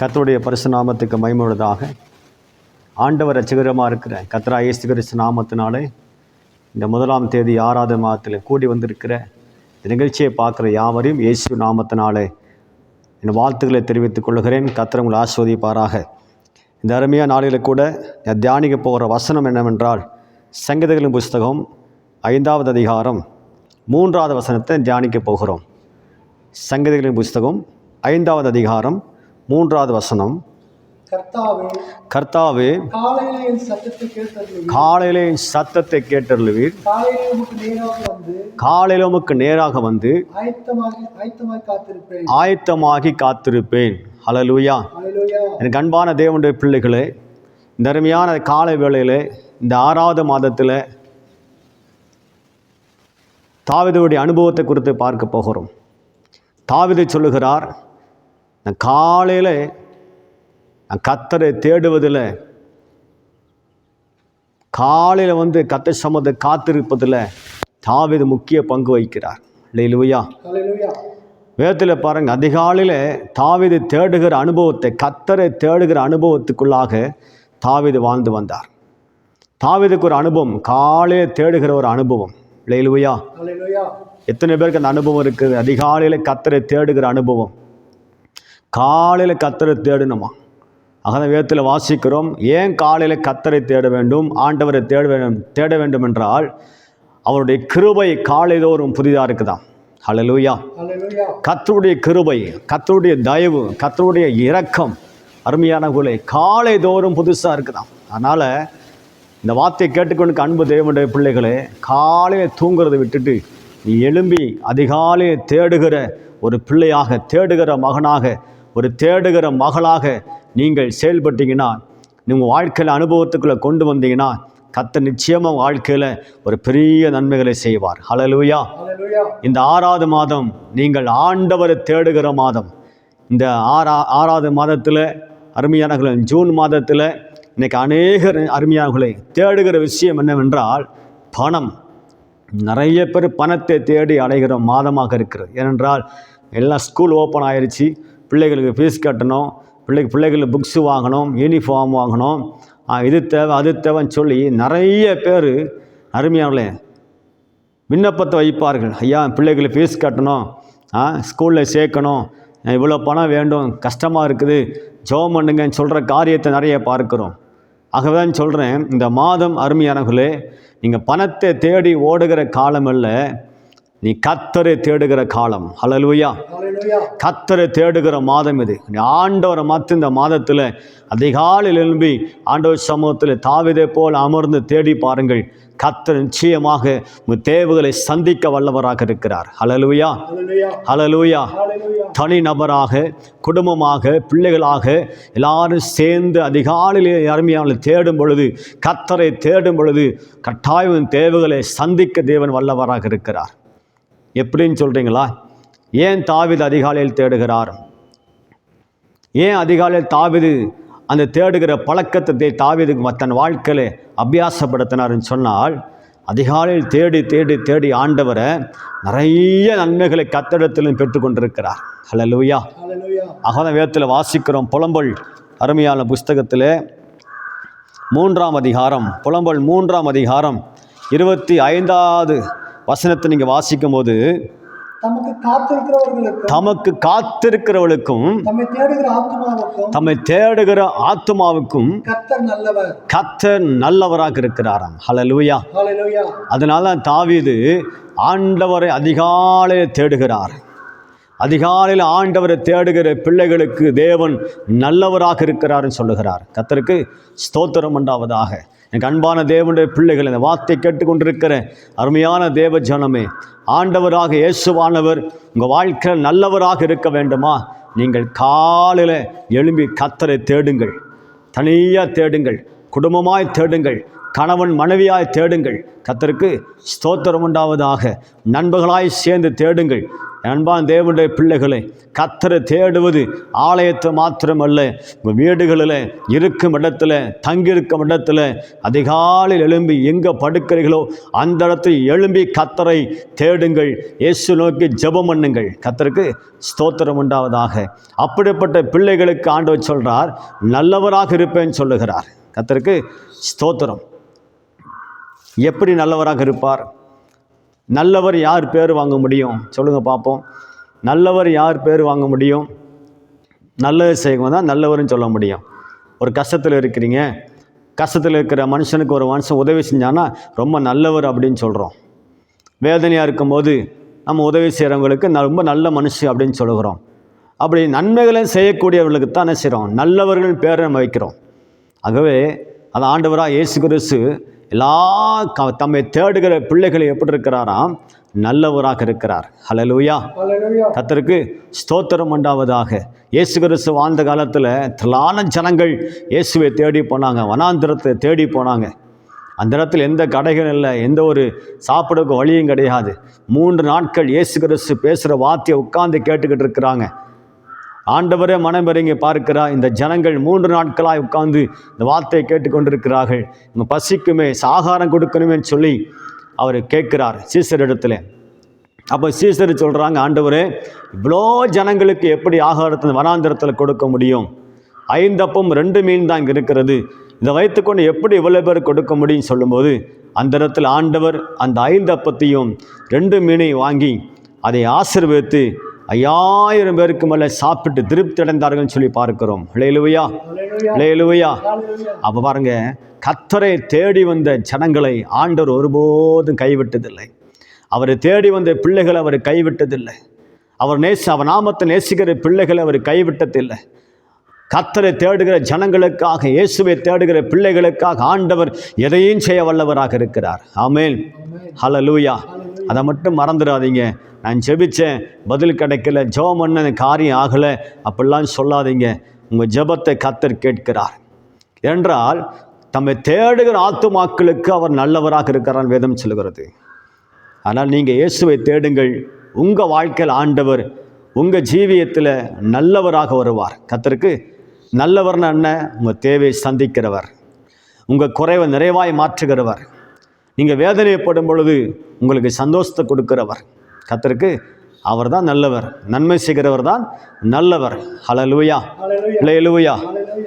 கத்தருடைய பரிசு நாமத்துக்கு மைமுள்ளதாக ஆண்டவர் ரசிகரமாக இருக்கிற கத்ரா இயேசு கிறிஸ்து நாமத்தினாலே இந்த முதலாம் தேதி ஆறாவது மாதத்தில் கூடி வந்திருக்கிற இந்த நிகழ்ச்சியை பார்க்குற யாவரையும் இயேசு நாமத்தினாலே என் வாழ்த்துக்களை தெரிவித்துக் கொள்கிறேன். கர்த்தர் உங்களை ஆஸ்வதிப்பாராக இந்த அருமையான நாளில் கூட நான் தியானிக்க போகிற வசனம் என்னவென்றால் சங்கீதங்களின் புஸ்தகம் ஐந்தாவது அதிகாரம் மூன்றாவது வசனத்தை தியானிக்க போகிறோம். சங்கீதங்களின் புஸ்தகம் ஐந்தாவது அதிகாரம் மூன்றாவது வசனம். கர்த்தாவே காலையிலே சத்தத்தை கேட்டருளுவீர். காலையிலே உமக்கு நேராக வந்து ஆயத்தமாகி காத்திருப்பேன். அல்லேலூயா எனக்கு அன்பான தேவனுடைய பிள்ளைகளே இந்த அருமையான காலை வேளையில் இந்த ஆறாவது மாதத்தில் தாவிதுடைய அனுபவத்தை குறித்து பார்க்க போகிறோம். தாவிது சொல்லுகிறார் நான் காலையில் நான் கத்தரை தேடுவதில் காலையில் வந்து கத்த சம்மந்த காத்திருப்பதில் தாவிது முக்கிய பங்கு வகிக்கிறார். இல்லையிலுவையா அல்லேலூயா வேதத்தில் பாருங்க அதிகாலையில் தாவீது தேடுகிற அனுபவத்தை கத்தரை தேடுகிற அனுபவத்துக்குள்ளாக தாவீது வாழ்ந்து வந்தார். தாவீதுக்கு ஒரு அனுபவம் காலையில் தேடுகிற ஒரு அனுபவம். அல்லேலூயா எத்தனை பேருக்கு அந்த அனுபவம் இருக்குது? அதிகாலையில் கத்தரை தேடுகிற அனுபவம். காலையில் கத்தரை தேடணுமா அகதான் வேதத்தில் வாசிக்கிறோம் ஏன் காலையில் கத்தரை தேட வேண்டும் ஆண்டவரை தேட வேண்டும் தேட வேண்டும் என்றால் அவருடைய கிருபை காலைதோறும் புதிதாக இருக்குதாம் ஹalleluya அல்லேலூயா கத்தருடைய கிருபை கத்தருடைய தயவு கத்தருடைய இரக்கம் அருமையானவர்களே காலை தோறும் புதுசாக இருக்குதாம் அதனால் இந்த வார்த்தையை கேட்டுக்கொண்டு அன்பு தேவனுடைய பிள்ளைகளே காலையில் தூங்குறதை விட்டுட்டு நீ எழும்பி அதிகாலையை தேடுகிற ஒரு பிள்ளையாக தேடுகிற மகனாக ஒரு தேடுகிற மகளாக நீங்கள் செயல்பட்டீங்கன்னா நீங்கள் வாழ்க்கையில் அனுபவத்துக்குள்ளே கொண்டு வந்தீங்கன்னா கத்த நிச்சயமாக வாழ்க்கையில் ஒரு பெரிய நன்மைகளை செய்வார். அல்லேலூயா இந்த ஆறாவது மாதம் நீங்கள் ஆண்டவரை தேடுகிற மாதம். இந்த ஆறா ஆறாவது மாதத்தில் அருமையானவர்களே ஜூன் மாதத்தில் இன்னைக்கு அநேகர் அருமையானவர்களை தேடுகிற விஷயம் என்னவென்றால் பணம். நிறைய பேர் பணத்தை தேடி அடைகிற மாதமாக இருக்கிறது. ஏனென்றால் எல்லாம் ஸ்கூல் ஓப்பன் ஆயிருச்சு. பிள்ளைகளுக்கு ஃபீஸ் கட்டணும் பிள்ளைக்கு பிள்ளைகளுக்கு புக்ஸு வாங்கணும் யூனிஃபார்ம் வாங்கணும். இது தேவை அது தேவைன்னு சொல்லி நிறைய பேர் அருமையானவர்களே விண்ணப்பத்தை வைப்பார்கள். ஐயா பிள்ளைகளுக்கு ஃபீஸ் கட்டணும் ஆ ஸ்கூலில் சேர்க்கணும். இவ்வளோ பணம் வேண்டும் கஷ்டமாக இருக்குது ஜோம் பண்ணுங்கன்னு சொல்கிற காரியத்தை நிறைய பார்க்குறோம். ஆகவே தான் சொல்கிறேன் இந்த மாதம் அருமையானவர்களே நீங்கள் பணத்தை தேடி ஓடுகிற காலமில்லை நீ கத்தரை தேடுகிற காலம். அல்லேலூயா கத்தரை தேடுகிற மாதம் இது. நீ ஆண்டவரை மாற்று இந்த மாதத்தில் அதிகாலையில் எழும்பி ஆண்டவர் சமூகத்தில் தாவிதை போல் அமர்ந்து தேடி பாருங்கள். கத்தர் நிச்சயமாக தேவைகளை சந்திக்க வல்லவராக இருக்கிறார். ஹalleluya அல்லேலூயா ஹalleluya அல்லேலூயா தனி நபராக குடும்பமாக பிள்ளைகளாக எல்லாரும் சேர்ந்து அதிகாலையிலே அருமையான தேடும் பொழுது கத்தரை தேடும் பொழுது கட்டாயம் தேவைகளை சந்திக்க தேவன் வல்லவராக இருக்கிறார். எப்படின்னு சொல்கிறீங்களா ஏன் தாவிது அதிகாலையில் தேடுகிறார்? ஏன் அதிகாலையில் தாவிது அந்த தேடுகிற பழக்கத்தை தாவிதுக்கு தன் வாழ்க்கையில் அபியாசப்படுத்தினார்னு சொன்னால் அதிகாலையில் தேடி தேடி தேடி ஆண்டவரை நிறைய நன்மைகளை கத்தடத்திலும் பெற்றுக்கொண்டிருக்கிறார் ஹalleluya. அல்லேலூயா அகத வேதத்தில் வாசிக்கிறோம் புலம்பல் அருமையான புஸ்தகத்தில் மூன்றாம் அதிகாரம் புலம்பல் மூன்றாம் அதிகாரம் இருபத்தி ஐந்தாவது வசனத்தை நீங்கள் தமக்கு காத்திருக்கிறவர்களுக்கும் தமக்கு காத்திருக்கிறவளுக்கும் தம்மை தேடுகிற ஆத்மாவுக்கும் கத்தர் நல்லவராக இருக்கிறாராம். அல்லேலூயா அதனால தான் தாவீது ஆண்டவரை அதிகாலையில் தேடுகிறார். அதிகாலையில் ஆண்டவரை தேடுகிற பிள்ளைகளுக்கு தேவன் நல்லவராக இருக்கிறார்னு சொல்லுகிறார். கத்தருக்கு ஸ்தோத்திரம் உண்டாவதாக. எனக்கு அன்பான தேவனுடைய பிள்ளைகள் இந்த வார்த்தை கேட்டுக்கொண்டிருக்கிற அருமையான தேவ ஜனமே ஆண்டவராக இயேசுவானவர் உங்கள் வாழ்க்கையில் நல்லவராக இருக்க வேண்டுமா? நீங்கள் காலையில் எழும்பி கத்தரை தேடுங்கள். தனியாக தேடுங்கள். குடும்பமாய் தேடுங்கள். கணவன் மனைவியாய் தேடுங்கள். கத்தருக்கு ஸ்தோத்திரம் உண்டாவதாக. நண்பர்களாய் சேர்ந்து தேடுங்கள். அன்பான் தேவனுடைய பிள்ளைகளை கத்தரை தேடுவது ஆலயத்தை மாத்திரமல்ல. உங்கள் வீடுகளில் இருக்கும் இடத்துல தங்கியிருக்கும் இடத்துல அதிகாலையில் எழும்பி எங்கே படுக்கிறீர்களோ அந்த இடத்துல எழும்பி கத்தரை தேடுங்கள். இயேசு நோக்கி ஜெபம் பண்ணுங்கள். கத்தருக்கு ஸ்தோத்திரம் உண்டாவதாக. அப்படிப்பட்ட பிள்ளைகளுக்கு ஆண்டவர் சொல்கிறார் நல்லவராக இருப்பேன்னு சொல்லுகிறார். கத்தருக்கு ஸ்தோத்திரம். எப்படி நல்லவராக இருப்பார்? நல்லவர் யார் பேர் வாங்க முடியும்? சொல்லுங்கள் பார்ப்போம் நல்லவர் யார் பேர் வாங்க முடியும்? நல்லது செய்யவும் தான் நல்லவர்னு சொல்ல முடியும். ஒரு கஷ்டத்தில் இருக்கிறீங்க. கஷ்டத்தில் இருக்கிற மனுஷனுக்கு ஒரு மனுஷன் உதவி செஞ்சான்னா ரொம்ப நல்லவர் அப்படின்னு சொல்கிறோம் வேதனையாக இருக்கும்போது நம்ம உதவி செய்கிறவங்களுக்கு ரொம்ப நல்ல மனுஷன் அப்படின்னு சொல்லுகிறோம். அப்படி நன்மைகளை செய்யக்கூடியவர்களுக்கு தான் என்ன செய்கிறோம் நல்லவர்கள் பேரை நம்ம வைக்கிறோம். ஆகவே அது ஆண்டவராக இயேசு கிறிஸ்து எல்லா க- தம்மை தேடுகிற பிள்ளைகளை எப்படி இருக்கிறாராம்? நல்லவராக இருக்கிறார். ஹalleluya. கத்தருக்கு ஸ்தோத்திரம் உண்டாவதாக. இயேசு கிறிஸ்து வாழ்ந்த காலத்தில் திரளான ஜனங்கள் இயேசுவை தேடி போனாங்க. வனாந்திரத்தை தேடி போனாங்க. அந்த இடத்துல எந்த கடைகள் இல்லை. எந்த ஒரு சாப்பிடக்கு வழியும் கிடையாது. மூன்று நாட்கள் இயேசு கிறிஸ்து பேசுகிற வார்த்தையை உட்கார்ந்து கேட்டுக்கிட்டு இருக்கிறாங்க. ஆண்டவரே மனம் இறங்கி பார்க்கிறார் இந்த ஜனங்கள் மூன்று நாட்களாய் உட்கார்ந்து இந்த வார்த்தையை கேட்டுக்கொண்டிருக்கிறார்கள். இவங்க பசிக்குமே சாகாரம் கொடுக்கணுமேன்னு சொல்லி அவர் கேட்கிறார் சீசர் இடத்துல. அப்போ சீசர் சொல்கிறாங்க ஆண்டவரே இவ்வளோ ஜனங்களுக்கு எப்படி ஆகாரத்தை வனாந்திரத்தில் கொடுக்க முடியும்? ஐந்தப்பம் ரெண்டு மீன் தான் இங்கே இருக்கிறது. இதை வைத்துக்கொண்டு எப்படி இவ்வளோ பேர் கொடுக்க முடியும் சொல்லும்போது அந்த இடத்துல ஆண்டவர் அந்த ஐந்து அப்பத்தையும் ரெண்டு மீனையும் வாங்கி அதை ஆசிர்வதித்து ஐயாயிரம் பேருக்கு மேலே சாப்பிட்டு திருப்தி அடைந்தார்கள்னு சொல்லி பார்க்கிறோம். லேலுவையா ஹalleluya. அப்போ பாருங்க கத்தரை தேடி வந்த ஜனங்களை ஆண்டவர் ஒருபோதும் கைவிட்டதில்லை. அவரை தேடி வந்த பிள்ளைகளை அவர் கைவிட்டதில்லை. அவர் நேச அவர் நாமத்தை நேசிக்கிற பிள்ளைகளை அவர் கைவிட்டதில்லை. கத்தரை தேடுகிற ஜனங்களுக்காக இயேசுவை தேடுகிற பிள்ளைகளுக்காக ஆண்டவர் எதையும் செய்ய வல்லவராக இருக்கிறார். ஆமேன். ஹalleluya. அதை மட்டும் மறந்துடாதீங்க. நான் ஜெபித்தேன் பதில் கிடைக்கல ஜெபம் பண்ண காரியம் ஆகலை. அப்படிலாம் சொல்லாதீங்க. உங்கள் ஜெபத்தை கத்தர் கேட்கிறார். என்றால் தம்மை தேடுகிற ஆத்துமாக்களுக்கு அவர் நல்லவராக இருக்கிறார் வேதம் சொல்கிறது ஆனால் நீங்கள் இயேசுவை தேடுங்கள். உங்கள் வாழ்க்கையில் ஆண்டவர் உங்கள் ஜீவியத்தில் நல்லவராக வருவார். கத்தருக்கு நல்லவர்னு என்ன? உங்கள் தேவையை சந்திக்கிறவர். உங்கள் குறைவை நிறைவாய் மாற்றுகிறவர். நீங்கள் வேதனைப்படும் பொழுது உங்களுக்கு சந்தோஷத்தை கொடுக்கிறவர். கத்தருக்கு அவர் தான் நல்லவர். நன்மை செய்கிறவர் தான் நல்லவர். ஹலலுவையா ஹalleluya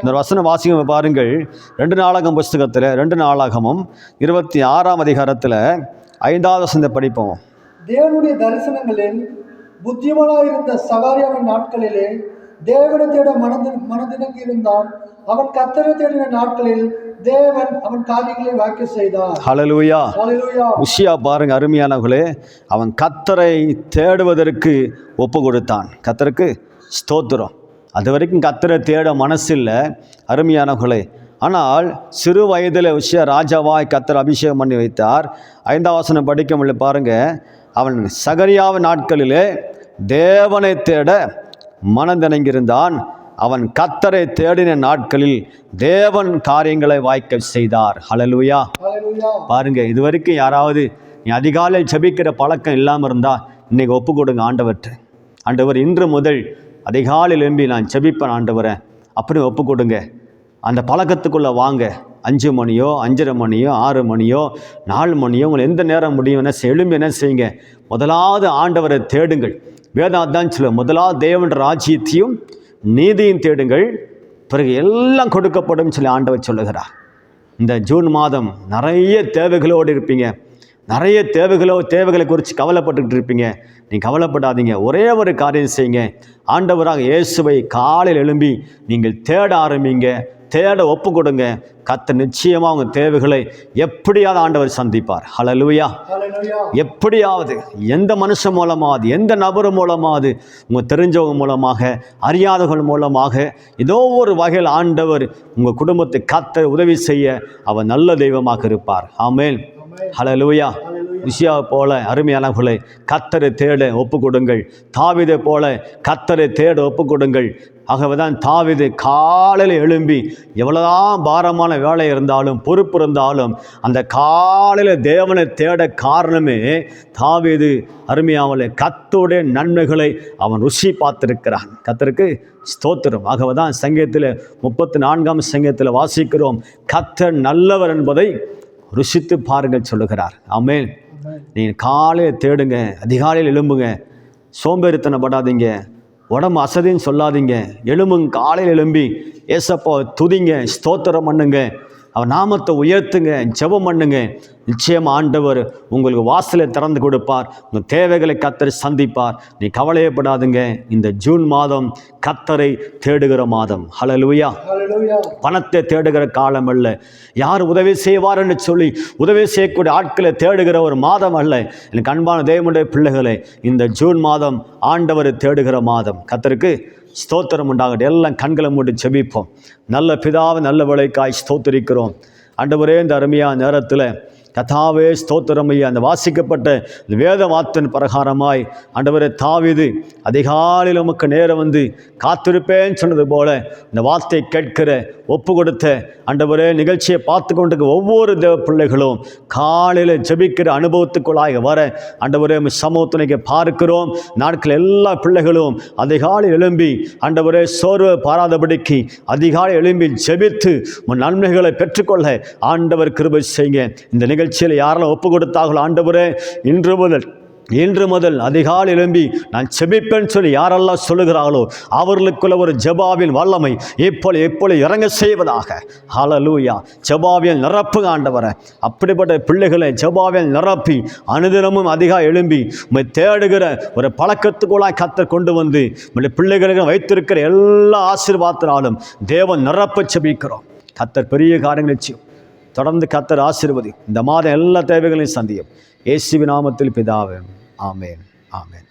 இந்த வசன வாசிகம் பாருங்கள். ரெண்டு நாளாகம் புஸ்தகத்தில் ரெண்டு நாளாகமும் இருபத்தி ஆறாம் அதிகாரத்தில் ஐந்தாவது வசனத்தை படிப்போம். தேவனுடைய தரிசனங்களில் புத்திமானாயிருந்த சகாரியாவின் நாட்களிலே தேவனை தேட மனதினங்கி இருந்தான் அவன் கத்தரை தேடின நாட்களில் தேவன் அவன் காரியங்களை வாக்கு செய்தார். ஹலலுயா உஷியா பாருங்க அருமையானவர்களே. அவன் கத்தரை தேடுவதற்கு ஒப்பு கொடுத்தான் கத்தருக்கு ஸ்தோத்திரம். அது வரைக்கும் கத்தரை தேட மனசில்லை அருமையானவர்களே. ஆனால் சிறு வயதில் உஷியா ராஜாவாய் கத்தர் அபிஷேகம் பண்ணி வைத்தார். ஐந்தாம் வசனம் படிக்க முடியல பாருங்க. அவன் சகரியாவின் நாட்களிலே தேவனை தேட மனதிணங்கியிருந்தான் அவன் கத்தரை தேடின நாட்களில் தேவன் காரியங்களை வாய்க்க செய்தார். ஹலலுயா பாருங்க இது வரைக்கும் யாராவது நீ அதிகாலையில் செபிக்கிற பழக்கம் இல்லாமல் இருந்தால் இன்னைக்கு ஒப்பு கொடுங்க ஆண்டவர்கிட்ட. ஆண்டவர் இன்று முதல் அதிகாலையில் எழும்பி நான் செபிப்பேன் ஆண்டவரை. அப்படி ஒப்பு கொடுங்க. அந்த பழக்கத்துக்குள்ளே வாங்க. அஞ்சு மணியோ அஞ்சரை மணியோ ஆறு மணியோ நாலு மணியோ உங்களை எந்த நேரம் முடியும் என்ன எழும்பி என்ன செய்யுங்க. முதலாவது ஆண்டவரை தேடுங்கள். வேதாதான் சொல்ல முதலாவது தேவன் ராஜ்யத்தையும் நீதியும் தேடுங்கள். பிறகு எல்லாம் கொடுக்கப்படும் சொல்லி ஆண்டவர் சொல்லுகிறார். இந்த ஜூன் மாதம் நிறைய தேவைகளோடு இருப்பீங்க. நிறைய தேவைகளோ தேவைகளை குறித்து கவலைப்பட்டுக்கிட்டு இருப்பீங்க. நீங்கள் கவலைப்படாதீங்க. ஒரே ஒரு காரியம் செய்யுங்க. ஆண்டவராக இயேசுவை காலையில் எழும்பி நீங்கள் தேட ஆரம்பிங்க. தேட ஒப்பு கொடுங்க. கத்த நிச்சயமாக உங்கள் தேவைகளை எப்படியாவது ஆண்டவர் சந்திப்பார். ஹalleluya எப்படியாவது எந்த மனுஷன் மூலமாவது எந்த நபர் மூலமாவது உங்கள் தெரிஞ்சவங்க மூலமாக அறியாதவர்கள் மூலமாக ஏதோ ஒரு வகையில் ஆண்டவர் உங்கள் குடும்பத்தை காத்த உதவி செய்ய அவர் நல்ல தெய்வமாக இருப்பார். ஆமேன் ஆமென் உஷியாவை போல உசியாவை போல அருமையானவர்களை கத்தரை தேட ஒப்பு கொடுங்கள் தாவிதை போல கத்தரை தேட ஒப்பு கொடுங்கள் ஆகவே தான் தாவிது காலையில் எழும்பி எவ்வளோதான் பாரமான வேலை இருந்தாலும் பொறுப்பு இருந்தாலும் அந்த காலையில் தேவனை தேட காரணமே தாவிது. அருமையாவலை கத்தோடைய நன்மைகளை அவன் ருசி பார்த்திருக்கிறான். கத்தருக்கு ஸ்தோத்திரம். ஆகவே தான் சங்கீதத்தில் முப்பத்தி நான்காம் சங்கீதத்தில் வாசிக்கிறோம் கத்தர் நல்லவர் என்பதை ருசித்து பாருங்கள் சொல்லுகிறார். ஆமென். நீங்கள் காலையில் தேடுங்க அதிகாலையில் எழும்புங்க. சோம்பேறித்தனப்படாதீங்க. உடம்பு அசதின்னு சொல்லாதீங்க. எலும்புங்க காலையில் எழும்பி ஏசப்பா துதிங்க ஸ்தோத்திரம் பண்ணுங்க. அவர் நாமத்தை உயர்த்துங்க ஜெபம் பண்ணுங்க. நிச்சயம் ஆண்டவர் உங்களுக்கு வாசலை திறந்து கொடுப்பார். உங்கள் தேவைகளை கத்தரை சந்திப்பார். நீ கவலையப்படாதுங்க. இந்த ஜூன் மாதம் கத்தரை தேடுகிற மாதம். ஹalleluya பணத்தை தேடுகிற காலம் அல்ல. யார் உதவி செய்வார் என்று சொல்லி உதவி செய்யக்கூடிய ஆட்களை தேடுகிற ஒரு மாதம் அல்ல. எனக்கு அன்பான தேவனுடைய பிள்ளைகளே இந்த ஜூன் மாதம் ஆண்டவரை தேடுகிற மாதம். கத்தருக்கு ஸ்தோத்திரம் உண்டாகட்டும். எல்லாம் கண்களை மூடி செபிப்போம் நல்ல பிதாவை நல்ல விளைக்காய் ஸ்தோத்தரிக்கிறோம். அண்டவரே இந்த அருமையான நேரத்தில் கதாவே ஸ்தோத்திரம் ஐயா. அந்த வாசிக்கப்பட்ட இந்த வேத வார்த்தையின் பிரகாரமாய் ஆண்டவரே தாவிது அதிகாலையில் உமக்கு நேரம் வந்து காத்திருப்பேன்னு சொன்னது போல இந்த வார்த்தையை கேட்கிற ஒப்பு கொடுத்த ஆண்டவரே நிகழ்ச்சியை பார்த்து கொண்டிருக்க ஒவ்வொரு தேவ பிள்ளைகளும் காலையில் ஜெபிக்கிற அனுபவத்துக்குள்ளாக வர ஆண்டவரே சமூகத்துணைக்கு பார்க்கிறோம். நாட்கள் எல்லா பிள்ளைகளும் அதிகாலை எழும்பி ஆண்டவரே சோர்வை பாராதபடிக்கு அதிகாலை எழும்பி ஜெபித்து உன் நன்மைகளை பெற்றுக்கொள்ள ஆண்டவர் கிருபை செய்யுங்க. இந்த நிகழ்ச்சியில் யாரெல்லாம் ஒப்பு கொடுத்தார்களோ ஆண்டவரே இன்று முதல் இன்று முதல் அதிகாலை எழும்பி நான் செபிப்பேன் சொல்லி யாரெல்லாம் சொல்லுகிறார்களோ அவர்களுக்குள்ள ஒரு ஜபாவின் வல்லமை இப்போ எப்பொழுது இறங்க செய்வதாக. ஹலலூயா ஜபாவியல் நிரப்பு ஆண்டவரை. அப்படிப்பட்ட பிள்ளைகளை ஜபாவியல் நிரப்பி அனுதினமும் அதிகாலை எழும்பி உண்மை தேடுகிற ஒரு பழக்கத்துக்குள்ளாய் கத்தர் கொண்டு வந்து உங்களுடைய பிள்ளைகளுக்கு வைத்திருக்கிற எல்லா ஆசீர்வாதத்தினாலும் தேவன் நிரப்ப செபிக்கிறோம். கத்தர் பெரிய காரியங்களை செய்யும். தொடர்ந்து கத்தர் ஆசீர்வதி. இந்த மாதம் எல்லா தேவைகளையும் சந்தியும். இயேசுவின் நாமத்தில் பிதாவே. ஆமேன். ஆமேன்.